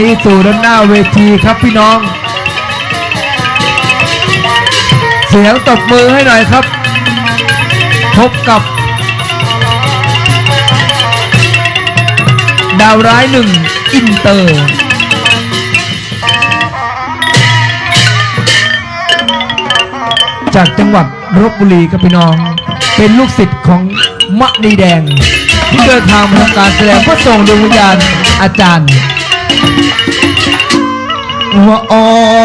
นี้สู่ด้านหน้าเวทีครับพี่น้อง เสียงตบมือให้หน่อยครับ พบกับ ดาวร้ายหนึ่งอินเตอร์ จากจังหวัดลบบุรีครับพี่น้อง เป็นลูกศิษย์ของมะนีแดง ที่เดินทางมาทำการแสดงเพื่อส่งดวงวิญญาณอาจารย์ ว่าอ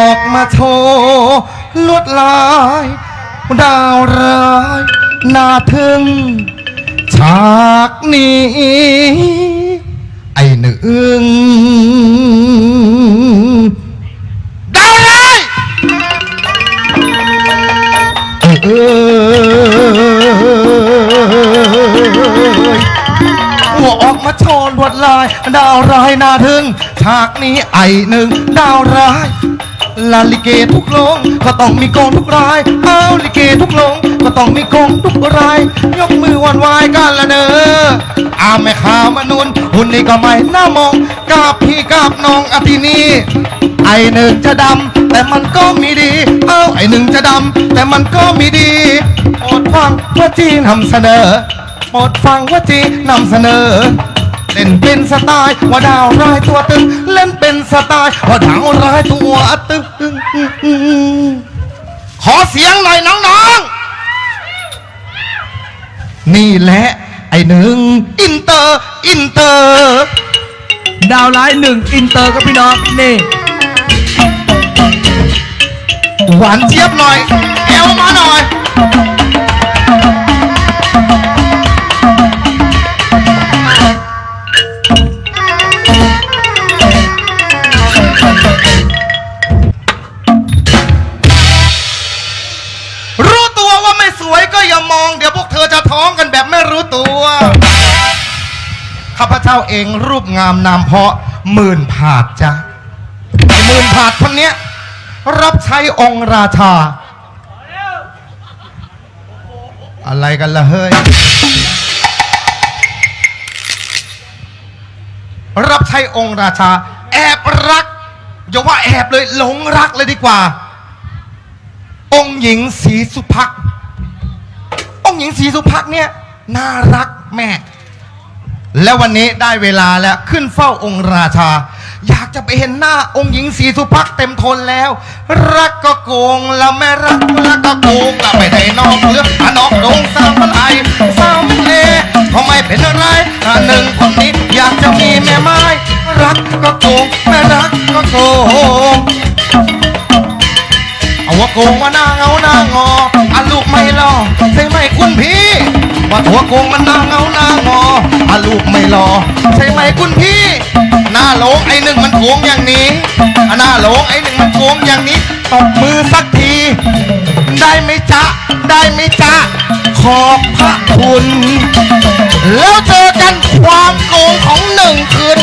อกมาโชว์ลวดลาย ดาวร้ายน่าทึ่งฉากนี้ ไอ้หนึ่งดาวร้ายเออ ดลาย ดาวร้ายน่าทึ่งฉากนี้ไอหนึ่งดาวร้ายลาลิเกทุกโรงก็ต้องมีกองทุกรายเอาลิเกทุกโรงก็ต้องมีกองทุกราย ยกมือวันไหวายกันละเนออาแม่ขามนุนหุ่นนี่ก็ไม่น่ามองกาบพี่กาบน้องอภินีไอหนึ่งจะดำแต่มันก็มีดี เอาไอหนึ่งจะดำแต่มันก็มีดีโปรดฟังว่าจีนำเสนอโปรดฟังว่าจีนำเสนอ เล่นเป็นสไตล์ว่าดาวร้ายตัวตึง เล่นเป็นสไตล์ว่าดาวร้ายตัวตึง ขอเสียงหน่อยน้องๆ นี่แหละไอ้หนึ่งอินเตอร์อินเตอร์ ดาวร้ายหนึ่งอินเตอร์ครับพี่น้องนี่ หวานเจี๊ยบหน่อยเอวมาหน่อย เดี๋ยวพวกเธอจะท้องกันแบบไม่รู้ตัวข้าพเจ้าเองรูปงามนามเพาะหมื่นผาดจ้ะหมื่นผาดคนเนี้ย รับใช้องค์ราชา อะไรกันล่ะเฮ้ย รับใช้องค์ราชา แอบรักอย่าว่าแอบเลยหลงรักเลยดีกว่า องค์หญิงศรีสุภักดิ์ หญิงศรีสุภักเนี่ยน่ารักแม่ และวันนี้ได้เวลาแล้วขึ้นเฝ้าองค์ราชา อยากจะไปเห็นหน้าองค์หญิงศรีสุภักเต็มทนแล้ว รักก็โกงแล้วไม่รักรักก็โกงแล้วไม่ได้นอกเรืออะนอกโดงสามพลา โกงว่าหน้าเงาหน้างออาลูกไม่รอใช่ไหมคุณพี่ว่าตัวโกงมันหน้าเงาหน้างออาลูกไม่รอใช่ไหมคุณพี่ หน้าโหลงไอ้หนึ่งมันโกงอย่างนี้อหน้าโหลงไอ้หนึ่งมันโกงอย่างนี้ตบมือสักที ได้ไหมจ๊ะได้ไหมจ๊ะขอบพระคุณ แล้วเจอกันความโกงของหนึ่งคืน